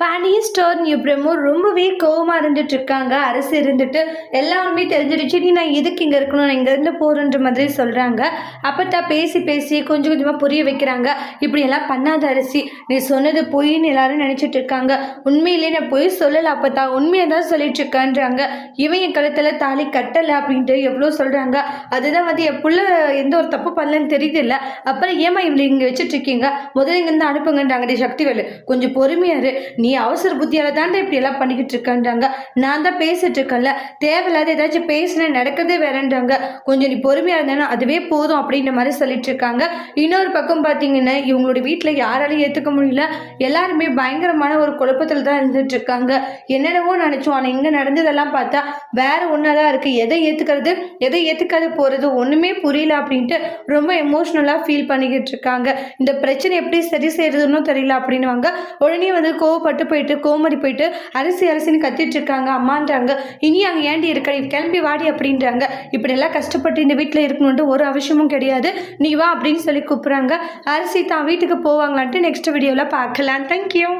Pandian store new ரொம்பவே கோவமாக இருந்துட்டு இருக்காங்க அரசு இருந்துட்டு எல்லாருமே தெரிஞ்சிடுச்சு நீ நான் எதுக்கு இங்கே இருக்கணும் நான் இங்கேருந்து போகிறன்ற மாதிரி சொல்கிறாங்க அப்போ தான் பேசி பேசி கொஞ்சம் கொஞ்சமாக புரிய வைக்கிறாங்க இப்படியெல்லாம் பண்ணாத அரிசி நீ சொன்னது பொய்ன்னு எல்லாரும் நினச்சிட்டு இருக்காங்க உண்மையிலே நான் பொய் சொல்லலை அப்போ தான் உண்மையை தான் சொல்லிட்டு இருக்கான்றாங்க இவன் என் கழுத்தில் தாலி கட்டலை அப்படின்ட்டு எவ்வளோ சொல்கிறாங்க அதுதான் வந்து என் புள்ள எந்த ஒரு தப்பு பண்ணலன்னு தெரியுது இல்லை அப்புறம் ஏமா இவங்களை இங்கே வச்சுட்டு இருக்கீங்க முதல்ல இங்கேருந்து அனுப்புங்கன்றாங்க டி சக்திவேலு கொஞ்சம் பொறுமையாரு நீ அவசர புத்தியால தாண்டா இப்படி எல்லாம் பண்ணிக்கிட்டு இருக்கன்றாங்க. நான் தான் பேசிட்டு இருக்கேன்ல. தேவையில்லாத ஏதாச்சும் பேசினேன் நடக்கதே வேறன்றாங்க. கொஞ்சம் நீ பொறுமையா இருந்தேன்னா அதுவே போதும் அப்படின்ற மாதிரி சொல்லிட்டு இருக்காங்க. இன்னொரு பக்கம் பார்த்தீங்கன்னா இவங்களோட வீட்டில் யாராலையும் ஏற்றுக்க முடியல. எல்லாருமே பயங்கரமான ஒரு குழப்பத்தில் தான் இருந்துட்டு இருக்காங்க. என்னென்னவோ நினச்சோம். ஆனால் இங்கே நடந்ததெல்லாம் பார்த்தா வேற ஒன்றா தான் இருக்குது எதை ஏற்றுக்கிறது எதை ஏற்றுக்காது போகிறது ஒன்றுமே புரியல அப்படின்ட்டு ரொம்ப எமோஷ்னலாக ஃபீல் பண்ணிக்கிட்டு இருக்காங்க. இந்த பிரச்சனை எப்படி சரி செய்யறதுன்னு தெரியல அப்படின்னுவாங்க. உடனே வந்து கோவப்பட்டு போயிட்டு கோமதி போயிட்டு அரிசி அரிசின்னு கத்திட்டு இருக்காங்க. அம்மான்றாங்க. இனி அங்கே ஏண்டி இருக்க? நீ கிளம்பி வாடி அப்படின்றாங்க. இப்படியெல்லாம் கஷ்டப்பட்டு இந்த வீட்டில் இருக்கணுன்ட்டு ஒரு அவசியமும் கிடையாது. நீ வா அப்படின்னு சொல்லி கூப்பிட்றாங்க. அரிசி தான் வீட்டுக்கு போவாங்களான்ட்டு நெக்ஸ்ட் வீடியோவில் பார்க்கலாம். தேங்க்யூ